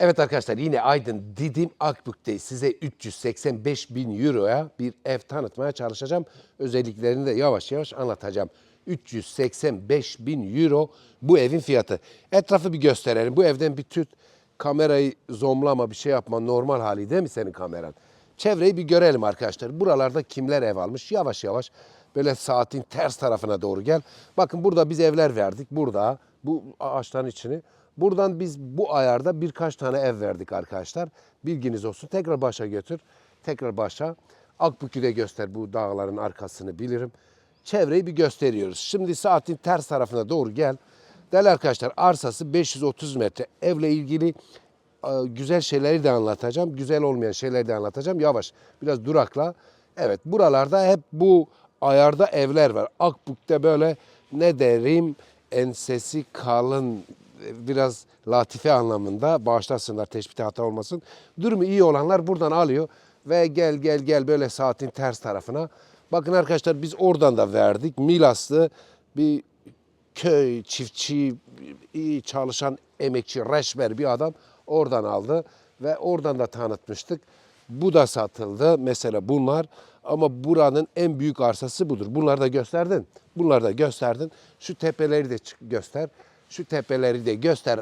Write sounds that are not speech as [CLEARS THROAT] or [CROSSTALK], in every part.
Evet arkadaşlar yine Aydın Didim Akbük'teyiz. Size 385 bin euroya bir ev tanıtmaya çalışacağım. Özelliklerini de yavaş yavaş anlatacağım. 385 bin euro bu evin fiyatı. Etrafı bir gösterelim. Bu evden bir tüt kamerayı zoomlama bir şey yapma normal hali değil mi senin kameran? Çevreyi bir görelim arkadaşlar. Buralarda kimler ev almış? Yavaş yavaş böyle saatin ters tarafına doğru gel. Bakın burada biz evler verdik. Burada bu ağaçların içini. Buradan biz bu ayarda birkaç tane ev verdik arkadaşlar. Bilginiz olsun. Tekrar başa götür. Tekrar başa. Akbükü de göster bu dağların arkasını bilirim. Çevreyi bir gösteriyoruz. Şimdi saatin ters tarafına doğru gel. Değerli arkadaşlar arsası 530 metre. Evle ilgili e, güzel şeyleri de anlatacağım. Güzel olmayan şeyleri de anlatacağım. Yavaş biraz durakla. Evet buralarda hep bu ayarda evler var. Akbük'te böyle ne derim ensesi kalın biraz latife anlamında bağışlasınlar teşbihte hata olmasın. Durumu iyi olanlar buradan alıyor ve gel gel gel böyle saatin ters tarafına. Bakın arkadaşlar biz oradan da verdik. Milaslı bir köy, çiftçi, iyi çalışan emekçi, reşber bir adam oradan aldı ve oradan da tanıtmıştık. Bu da satıldı mesela bunlar ama buranın en büyük arsası budur. Bunları da gösterdin. Bunları da gösterdin. Şu tepeleri de göster. Şu tepeleri de göster.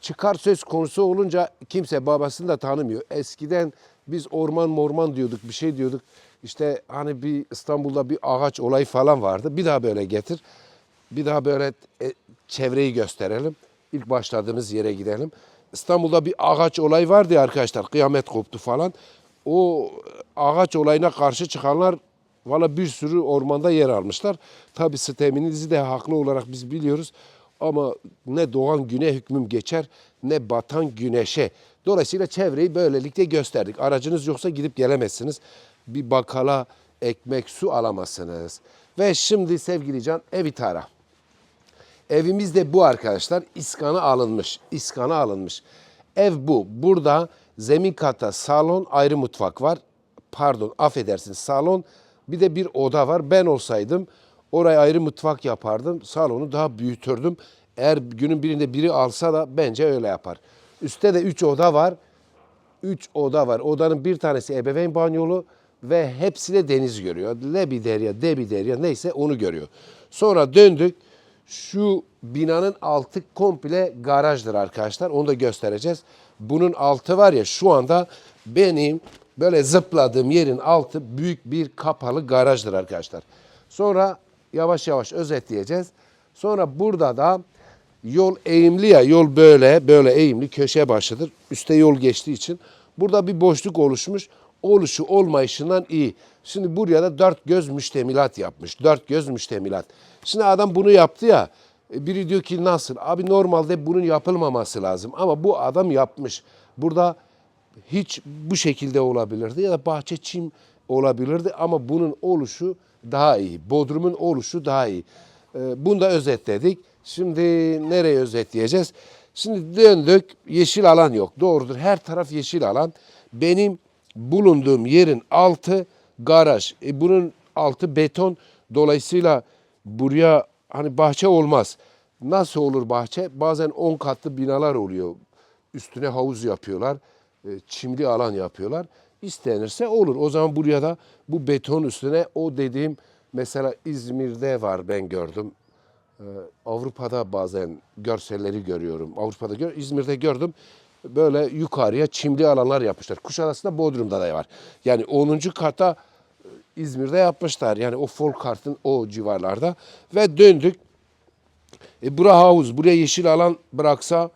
Çıkar söz konusu olunca kimse babasını da tanımıyor. Eskiden biz orman morman diyorduk, bir şey diyorduk. İşte hani bir İstanbul'da bir ağaç olayı falan vardı. Bir daha böyle getir. Bir daha böyle e, çevreyi gösterelim. İlk başladığımız yere gidelim. İstanbul'da bir ağaç olayı vardı ya arkadaşlar. Kıyamet koptu falan. O ağaç olayına karşı çıkanlar valla bir sürü ormanda yer almışlar. Tabi sisteminizi de haklı olarak biz biliyoruz. Ama ne doğan güne hükmüm geçer ne batan güneşe. Dolayısıyla çevreyi böylelikle gösterdik. Aracınız yoksa gidip gelemezsiniz. Bir bakala ekmek su alamazsınız. Ve şimdi sevgili Can evi tara. Evimiz de bu arkadaşlar. İskanı alınmış. İskanı alınmış. Ev bu. Burada zemin katta salon ayrı mutfak var. Pardon affedersiniz salon bir de bir oda var. Ben olsaydım oraya ayrı mutfak yapardım. Salonu daha büyütürdüm. Eğer günün birinde biri alsa da bence öyle yapar. Üstte de üç oda var. Üç oda var. Odanın bir tanesi ebeveyn banyolu ve hepsi de deniz görüyor. Lebi derya, debi derya neyse onu görüyor. Sonra döndük. Şu binanın altı komple garajdır arkadaşlar. Onu da göstereceğiz. Bunun altı var ya şu anda benim böyle zıpladığım yerin altı büyük bir kapalı garajdır arkadaşlar. Sonra yavaş yavaş özetleyeceğiz. Sonra burada da yol eğimli ya yol böyle böyle eğimli köşe başıdır. Üste yol geçtiği için burada bir boşluk oluşmuş. Oluşu olmayışından iyi. Şimdi buraya da dört göz müştemilat yapmış. Dört göz müştemilat. Şimdi adam bunu yaptı ya. e, Biri diyor ki nasıl? Abi normalde bunun yapılmaması lazım. Ama bu adam yapmış. Burada hiç bu şekilde olabilirdi ya da bahçe çim olabilirdi ama bunun oluşu daha iyi. Bodrumun oluşu daha iyi. Ee, Bunu da özetledik. Şimdi nereye özetleyeceğiz? Şimdi döndük yeşil alan yok. Doğrudur her taraf yeşil alan. Benim bulunduğum yerin altı garaj. E bunun altı beton. Dolayısıyla buraya hani bahçe olmaz. Nasıl olur bahçe? Bazen 10 katlı binalar oluyor. Üstüne havuz yapıyorlar. e, Çimli alan yapıyorlar. İstenirse olur. O zaman buraya da bu beton üstüne o dediğim mesela İzmir'de var ben gördüm. Ee, Avrupa'da bazen görselleri görüyorum. Avrupa'da gör, İzmir'de gördüm. Böyle yukarıya çimli alanlar yapmışlar. Kuşadası'nda Bodrum'da da var. Yani 10. kata e, İzmir'de yapmışlar. Yani o Folkart'ın o civarlarda. Ve döndük. E, bura havuz, buraya yeşil alan bıraksa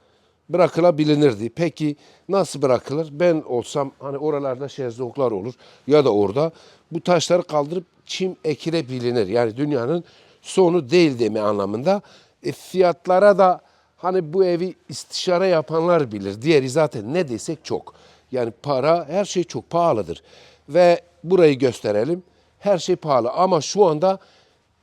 bırakılabilirdi. Peki nasıl bırakılır? Ben olsam hani oralarda şezlonglar olur ya da orada bu taşları kaldırıp çim ekilebilir. Yani dünyanın sonu değil deme anlamında. E, fiyatlara da hani bu evi istişare yapanlar bilir. Diğeri zaten ne desek çok. Yani para her şey çok pahalıdır. Ve burayı gösterelim. Her şey pahalı ama şu anda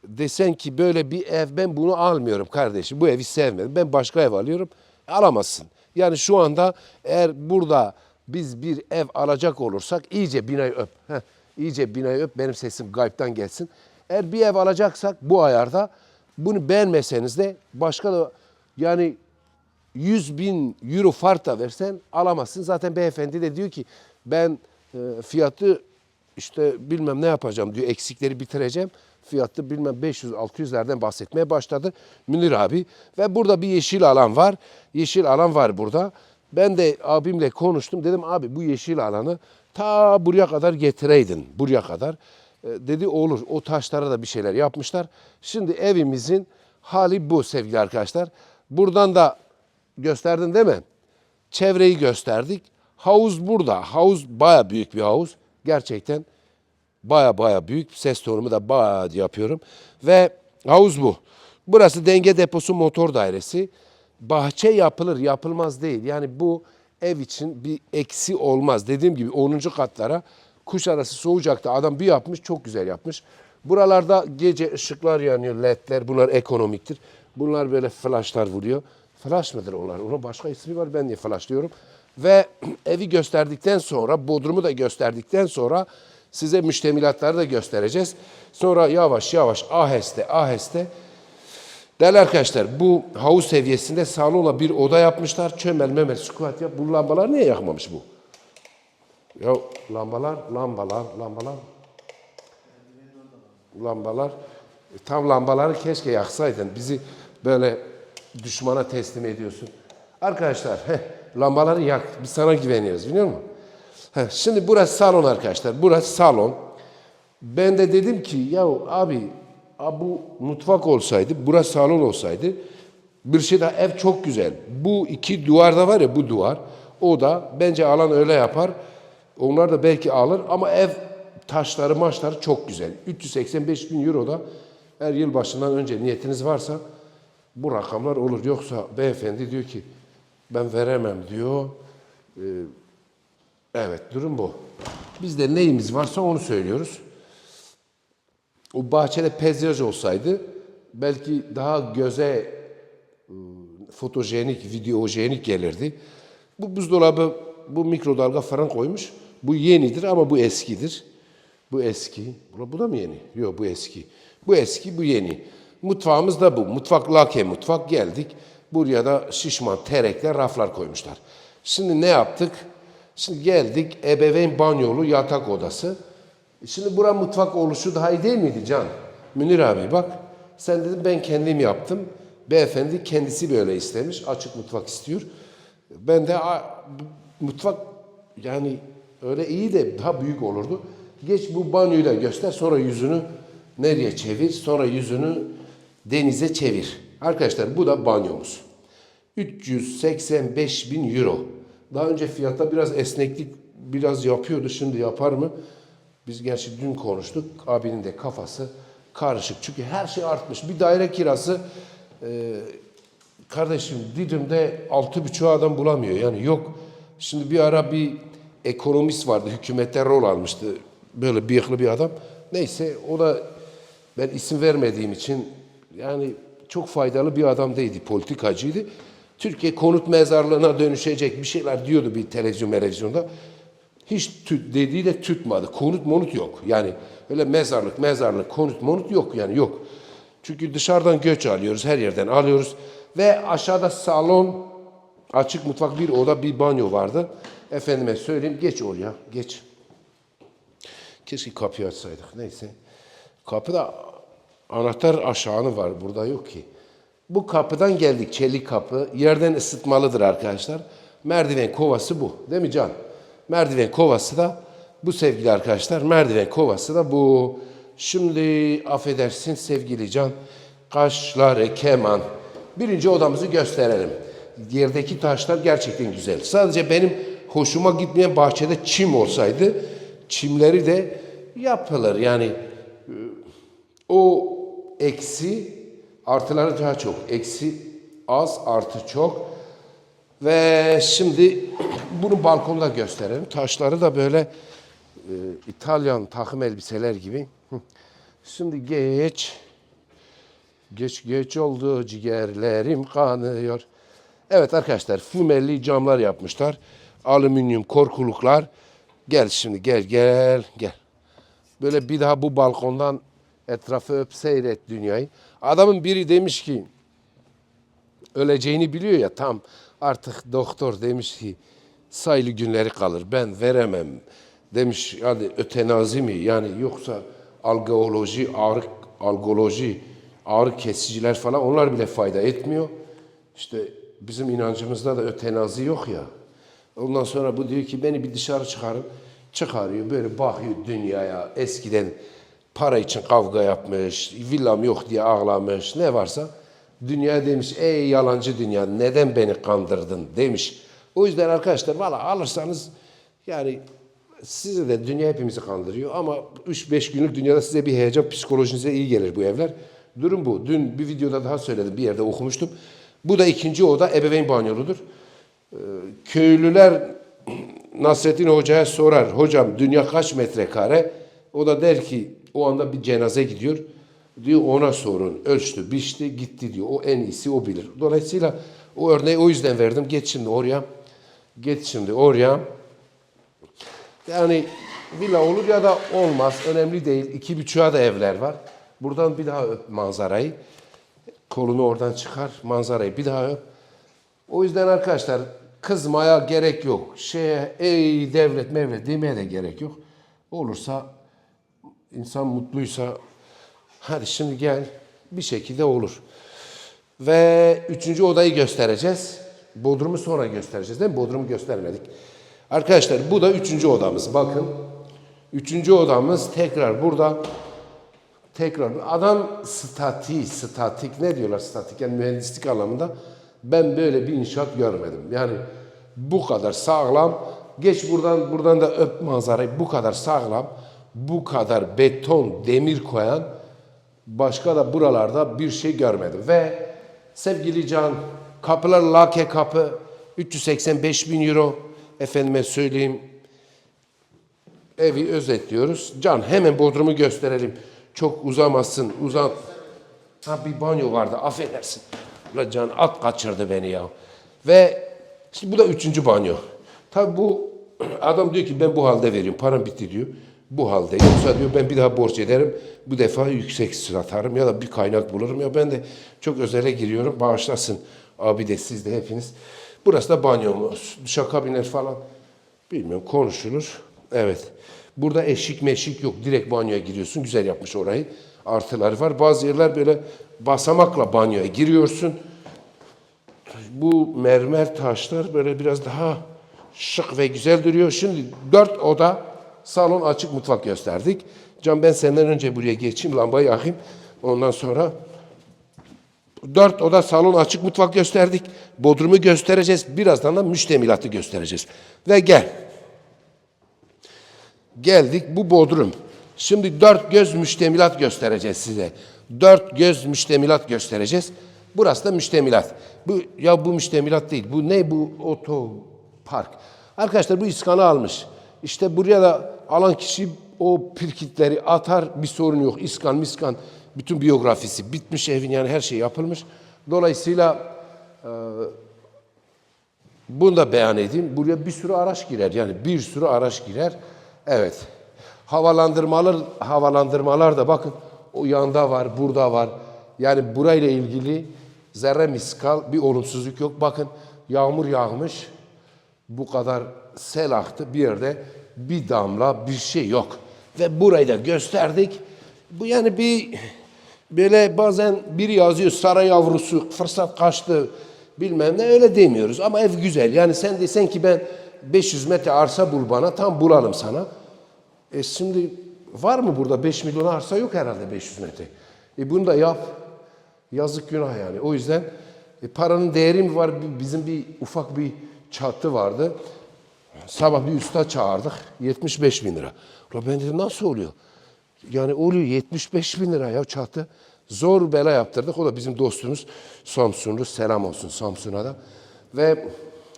desen ki böyle bir ev ben bunu almıyorum kardeşim. Bu evi sevmedim. Ben başka ev alıyorum. Alamazsın. Yani şu anda eğer burada biz bir ev alacak olursak iyice binayı öp. Heh, iyice binayı öp. Benim sesim gaybtan gelsin. Eğer bir ev alacaksak bu ayarda bunu beğenmeseniz de başka da yani 100 bin euro fark da versen alamazsın. Zaten beyefendi de diyor ki ben e, fiyatı işte bilmem ne yapacağım diyor. Eksikleri bitireceğim. Fiyatı bilmem 500-600'lerden bahsetmeye başladı Münir abi. Ve burada bir yeşil alan var. Yeşil alan var burada. Ben de abimle konuştum. Dedim abi bu yeşil alanı ta buraya kadar getireydin. Buraya kadar. E, dedi olur. O taşlara da bir şeyler yapmışlar. Şimdi evimizin hali bu sevgili arkadaşlar. Buradan da gösterdin değil mi? Çevreyi gösterdik. Havuz burada. Havuz baya büyük bir havuz. Gerçekten baya baya büyük. Ses tonumu da baya yapıyorum. Ve havuz bu. Burası denge deposu motor dairesi. Bahçe yapılır yapılmaz değil. Yani bu ev için bir eksi olmaz. Dediğim gibi 10. katlara kuş arası soğuyacakta adam bir yapmış çok güzel yapmış. Buralarda gece ışıklar yanıyor ledler bunlar ekonomiktir. Bunlar böyle flashlar vuruyor. Flash mıdır onlar? Onun başka ismi var ben niye flash diyorum. Ve [CLEARS THROAT] evi gösterdikten sonra bodrumu da gösterdikten sonra size müştemilatları da göstereceğiz. Sonra yavaş yavaş aheste aheste Değerli arkadaşlar bu havuz seviyesinde salonla bir oda yapmışlar. Çömel memel squat yap. Bu lambalar niye yakmamış bu? Ya lambalar, lambalar, lambalar. Lambalar. E, Tam lambaları keşke yaksaydın. Bizi böyle düşmana teslim ediyorsun. Arkadaşlar heh, lambaları yak. Biz sana güveniyoruz biliyor musun? Heh, şimdi burası salon arkadaşlar. Burası salon. Ben de dedim ki ya abi bu mutfak olsaydı, burası salon olsaydı bir şey daha ev çok güzel. Bu iki duvarda var ya bu duvar. O da bence alan öyle yapar. Onlar da belki alır ama ev taşları maçları çok güzel. 385 bin euro da her yıl başından önce niyetiniz varsa bu rakamlar olur. Yoksa beyefendi diyor ki ben veremem diyor. Ee, evet durum bu. Biz de neyimiz varsa onu söylüyoruz. O bahçede peyzaj olsaydı belki daha göze ıı, fotojenik, videojenik gelirdi. Bu buzdolabı, bu mikrodalga falan koymuş. Bu yenidir ama bu eskidir. Bu eski. Bu da mı yeni? Yok bu eski. Bu eski, bu yeni. Mutfağımız da bu. Mutfak lake mutfak geldik. Buraya da şişman terekler, raflar koymuşlar. Şimdi ne yaptık? Şimdi geldik ebeveyn banyolu yatak odası. Şimdi bura mutfak oluşu daha iyi değil miydi Can? Münir abi bak sen dedin ben kendim yaptım. Beyefendi kendisi böyle istemiş. Açık mutfak istiyor. Ben de "Aa, bu mutfak yani öyle iyi de daha büyük olurdu. Geç bu banyoyla göster sonra yüzünü nereye çevir sonra yüzünü denize çevir. Arkadaşlar bu da banyomuz. 385 bin euro. Daha önce fiyatta biraz esneklik biraz yapıyordu. Şimdi yapar mı? Biz gerçi dün konuştuk. Abinin de kafası karışık. Çünkü her şey artmış. Bir daire kirası e, kardeşim Didim'de altı buçuk adam bulamıyor. Yani yok. Şimdi bir ara bir ekonomist vardı. Hükümette rol almıştı. Böyle bıyıklı bir adam. Neyse o da ben isim vermediğim için yani çok faydalı bir adam değildi. Politikacıydı. Türkiye konut mezarlığına dönüşecek bir şeyler diyordu bir televizyon televizyonda. Hiç tüt dediği de tutmadı. Konut monut yok. Yani öyle mezarlık mezarlık konut monut yok yani yok. Çünkü dışarıdan göç alıyoruz her yerden alıyoruz. Ve aşağıda salon açık mutfak bir oda bir banyo vardı. Efendime söyleyeyim geç oraya geç. Keşke kapıyı açsaydık neyse. Kapıda anahtar aşağını var burada yok ki. Bu kapıdan geldik çelik kapı. Yerden ısıtmalıdır arkadaşlar. Merdiven kovası bu. Değil mi Can? Merdiven kovası da bu sevgili arkadaşlar. Merdiven kovası da bu. Şimdi affedersin sevgili Can. Kaşlar, keman. Birinci odamızı gösterelim. Yerdeki taşlar gerçekten güzel. Sadece benim hoşuma gitmeyen bahçede çim olsaydı çimleri de yapılır. Yani o eksi artıları daha çok. Eksi az artı çok. Ve şimdi bunu balkonda gösterelim. Taşları da böyle e, İtalyan takım elbiseler gibi. Şimdi geç. Geç geç oldu ciğerlerim kanıyor. Evet arkadaşlar fümelli camlar yapmışlar. Alüminyum korkuluklar. Gel şimdi gel gel gel. Böyle bir daha bu balkondan etrafı öp seyret dünyayı. Adamın biri demiş ki öleceğini biliyor ya tam Artık doktor demiş ki sayılı günleri kalır. Ben veremem. Demiş yani ötenazi mi yani yoksa algoloji, ağrı, algoloji, ağrı kesiciler falan onlar bile fayda etmiyor. İşte bizim inancımızda da ötenazi yok ya. Ondan sonra bu diyor ki beni bir dışarı çıkarın. Çıkarıyor böyle bakıyor dünyaya. Eskiden para için kavga yapmış, villam yok diye ağlamış, ne varsa. Dünya demiş ey yalancı dünya neden beni kandırdın demiş. O yüzden arkadaşlar valla alırsanız yani size de dünya hepimizi kandırıyor ama 3-5 günlük dünyada size bir heyecan psikolojinize iyi gelir bu evler. Durum bu. Dün bir videoda daha söyledim bir yerde okumuştum. Bu da ikinci oda ebeveyn banyoludur. Köylüler [CLEARS THROAT] Nasrettin Hoca'ya sorar. Hocam dünya kaç metrekare? O da der ki o anda bir cenaze gidiyor. Diyor ona sorun. Ölçtü, biçti, gitti diyor. O en iyisi o bilir. Dolayısıyla o örneği o yüzden verdim. Geç şimdi oraya. Geç şimdi oraya. Yani villa olur ya da olmaz. Önemli değil. İki buçuğa da evler var. Buradan bir daha öp manzarayı. Kolunu oradan çıkar. Manzarayı bir daha öp. O yüzden arkadaşlar kızmaya gerek yok. Şeye ey devlet mevlet demeye de gerek yok. Olursa insan mutluysa hadi şimdi gel bir şekilde olur. Ve üçüncü odayı göstereceğiz. Bodrum'u sonra göstereceğiz değil mi? Bodrum'u göstermedik. Arkadaşlar bu da üçüncü odamız. Bakın. Üçüncü odamız tekrar burada. Tekrar adam statik, statik ne diyorlar statik yani mühendislik anlamında ben böyle bir inşaat görmedim. Yani bu kadar sağlam. Geç buradan buradan da öp manzarayı bu kadar sağlam, bu kadar beton, demir koyan başka da buralarda bir şey görmedim. Ve sevgili Can kapılar lake kapı 385 bin euro efendime söyleyeyim evi özetliyoruz. Can hemen Bodrum'u gösterelim. Çok uzamasın. Uzan. Ha bir banyo vardı. Affedersin. Ulan Can at kaçırdı beni ya. Ve işte bu da üçüncü banyo. Tabi bu [CLEARS THROAT] adam diyor ki ben bu halde veriyorum. Param bitti diyor. Bu halde. Yoksa diyor ben bir daha borç ederim. Bu defa yüksek satarım ya da bir kaynak bulurum. Ya ben de çok özele giriyorum. Bağışlasın. Abi de siz de hepiniz. Burası da banyomuz. Duşa kabinler falan. Bilmiyorum konuşulur. Evet. Burada eşik meşik yok. Direkt banyoya giriyorsun. Güzel yapmış orayı. Artıları var. Bazı yerler böyle basamakla banyoya giriyorsun. Bu mermer taşlar böyle biraz daha şık ve güzel duruyor. Şimdi dört oda salon açık mutfak gösterdik. Can ben senden önce buraya geçeyim lambayı yakayım. Ondan sonra Dört oda salon açık mutfak gösterdik. Bodrumu göstereceğiz. Birazdan da müştemilatı göstereceğiz. Ve gel. Geldik bu bodrum. Şimdi dört göz müştemilat göstereceğiz size. Dört göz müştemilat göstereceğiz. Burası da müştemilat. Bu ya bu müştemilat değil. Bu ne bu otopark. Arkadaşlar bu iskanı almış. İşte buraya da alan kişi o pirkitleri atar bir sorun yok. İskan miskan bütün biyografisi bitmiş evin yani her şey yapılmış. Dolayısıyla e, bunu da beyan edeyim. Buraya bir sürü araç girer. Yani bir sürü araç girer. Evet. Havalandırmalar havalandırmalar da bakın o yanda var, burada var. Yani burayla ilgili zerre miskal bir olumsuzluk yok. Bakın yağmur yağmış. Bu kadar sel aktı bir yerde bir damla bir şey yok. Ve burayı da gösterdik. Bu yani bir böyle bazen biri yazıyor saray yavrusu fırsat kaçtı bilmem ne öyle demiyoruz. Ama ev güzel. Yani sen desen ki ben 500 metre arsa bul bana tam bulalım sana. E şimdi var mı burada 5 milyon arsa yok herhalde 500 metre. E bunu da yap. Yazık günah yani. O yüzden e, paranın değeri mi var? Bizim bir ufak bir çatı vardı. Sabah bir usta çağırdık. 75 bin lira. Ulan ben dedim nasıl oluyor? Yani oluyor 75 bin lira ya çatı. Zor bela yaptırdık. O da bizim dostumuz Samsunlu. Selam olsun Samsun'a da. Ve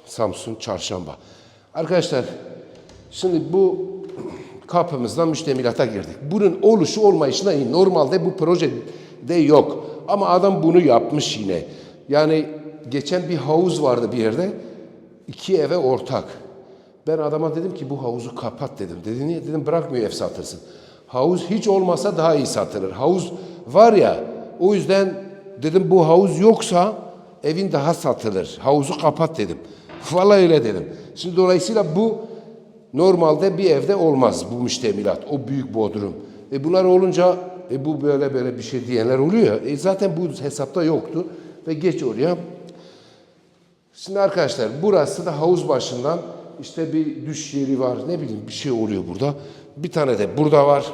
Samsun Çarşamba. Arkadaşlar şimdi bu kapımızdan müştemilata girdik. Bunun oluşu olmayışına iyi. Normalde bu projede yok. Ama adam bunu yapmış yine. Yani geçen bir havuz vardı bir yerde. İki eve ortak. Ben adama dedim ki bu havuzu kapat dedim. Dedi niye? Dedim bırakmıyor ev satırsın. Havuz hiç olmasa daha iyi satılır. Havuz var ya o yüzden dedim bu havuz yoksa evin daha satılır. Havuzu kapat dedim. [LAUGHS] Vallahi öyle dedim. Şimdi dolayısıyla bu normalde bir evde olmaz bu müştemilat. O büyük bodrum. E bunlar olunca e bu böyle böyle bir şey diyenler oluyor. E zaten bu hesapta yoktu. Ve geç oraya. Şimdi arkadaşlar burası da havuz başından işte bir düş yeri var. Ne bileyim bir şey oluyor burada. Bir tane de burada var.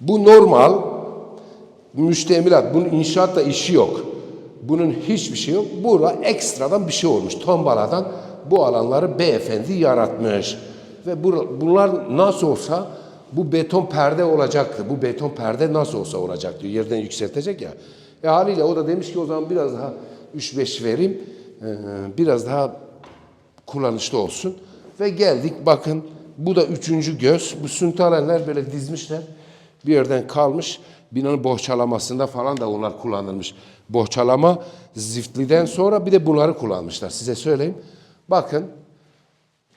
Bu normal müştemilat. Bunun inşaatla işi yok. Bunun hiçbir şey yok. Burada ekstradan bir şey olmuş. Tombaladan bu alanları beyefendi yaratmış. Ve bu- bunlar nasıl olsa bu beton perde olacaktı. Bu beton perde nasıl olsa olacak diyor. Yerden yükseltecek ya. E haliyle o da demiş ki o zaman biraz daha 3-5 vereyim. Ee, biraz daha kullanışlı olsun. Ve geldik bakın bu da üçüncü göz. Bu süntalenler böyle dizmişler. Bir yerden kalmış. Binanın bohçalamasında falan da onlar kullanılmış. Bohçalama ziftliden sonra bir de bunları kullanmışlar. Size söyleyeyim. Bakın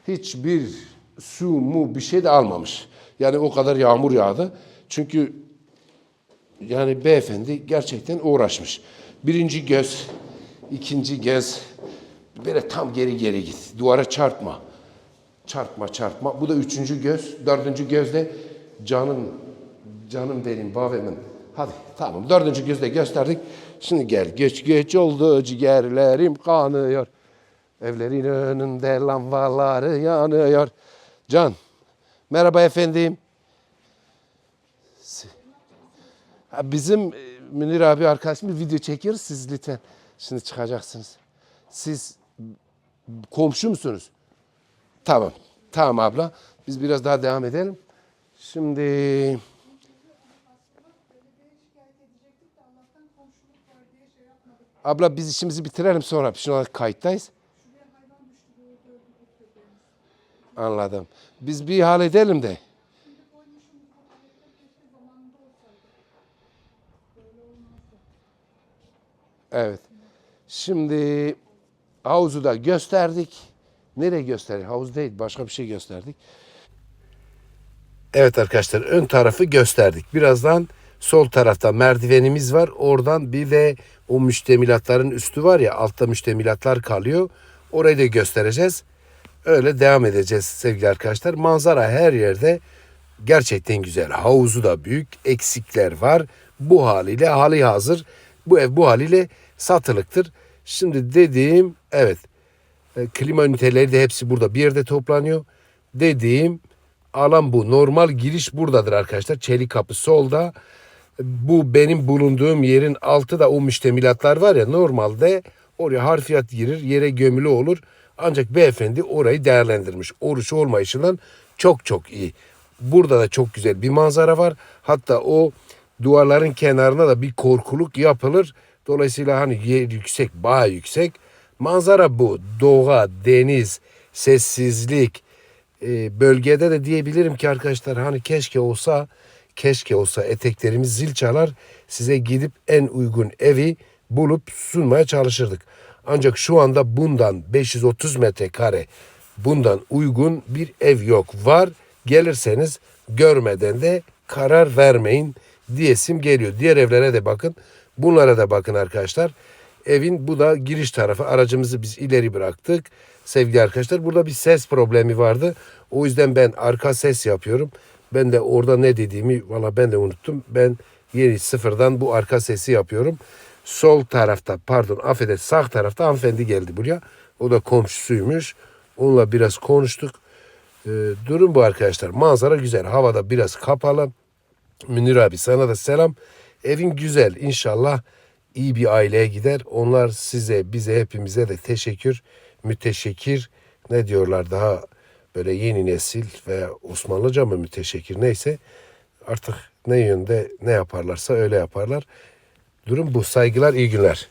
hiçbir su mu bir şey de almamış. Yani o kadar yağmur yağdı. Çünkü yani beyefendi gerçekten uğraşmış. Birinci göz, ikinci göz böyle tam geri geri git. Duvara çarpma. Çarpma çarpma. Bu da üçüncü göz. Dördüncü gözde canım, canım benim babemin. Hadi tamam dördüncü gözde gösterdik. Şimdi gel geç geç oldu ciğerlerim kanıyor. Evlerin önünde lambaları yanıyor. Can, merhaba efendim. Bizim e, Münir abi arkadaşım bir video çekiyoruz. Siz lütfen şimdi çıkacaksınız. Siz komşu musunuz? Tamam. Tamam abla. Biz biraz daha devam edelim. Şimdi abla biz işimizi bitirelim sonra. Şu an kayıttayız. Anladım. Biz bir halledelim de. Evet. Şimdi havuzu da gösterdik. Nereye gösterdik? Havuz değil, başka bir şey gösterdik. Evet arkadaşlar, ön tarafı gösterdik. Birazdan sol tarafta merdivenimiz var. Oradan bir de o müştemilatların üstü var ya, altta müştemilatlar kalıyor. Orayı da göstereceğiz. Öyle devam edeceğiz sevgili arkadaşlar. Manzara her yerde gerçekten güzel. Havuzu da büyük, eksikler var. Bu haliyle hali hazır. Bu ev bu haliyle satılıktır. Şimdi dediğim evet e, klima üniteleri de hepsi burada bir yerde toplanıyor. Dediğim alan bu. Normal giriş buradadır arkadaşlar. Çelik kapı solda. Bu benim bulunduğum yerin altı da o müştemilatlar var ya normalde oraya harfiyat girir yere gömülü olur. Ancak beyefendi orayı değerlendirmiş. Oruç olmayışından çok çok iyi. Burada da çok güzel bir manzara var. Hatta o duvarların kenarına da bir korkuluk yapılır. Dolayısıyla hani yer yüksek, bağ yüksek. Manzara bu. Doğa, deniz, sessizlik. Ee, bölgede de diyebilirim ki arkadaşlar hani keşke olsa, keşke olsa eteklerimiz zil çalar. Size gidip en uygun evi bulup sunmaya çalışırdık. Ancak şu anda bundan 530 metrekare bundan uygun bir ev yok. Var gelirseniz görmeden de karar vermeyin diyesim geliyor. Diğer evlere de bakın. Bunlara da bakın arkadaşlar. Evin bu da giriş tarafı. Aracımızı biz ileri bıraktık. Sevgili arkadaşlar burada bir ses problemi vardı. O yüzden ben arka ses yapıyorum. Ben de orada ne dediğimi valla ben de unuttum. Ben yeni sıfırdan bu arka sesi yapıyorum. Sol tarafta pardon affedersin sağ tarafta hanımefendi geldi buraya. O da komşusuymuş. Onunla biraz konuştuk. Ee, durum bu arkadaşlar. Manzara güzel. Havada biraz kapalı. Münir abi sana da selam. Evin güzel. İnşallah iyi bir aileye gider. Onlar size, bize, hepimize de teşekkür, müteşekkir. Ne diyorlar daha böyle yeni nesil ve Osmanlıca mı müteşekkir neyse artık ne yönde ne yaparlarsa öyle yaparlar. Durum bu. Saygılar, iyi günler.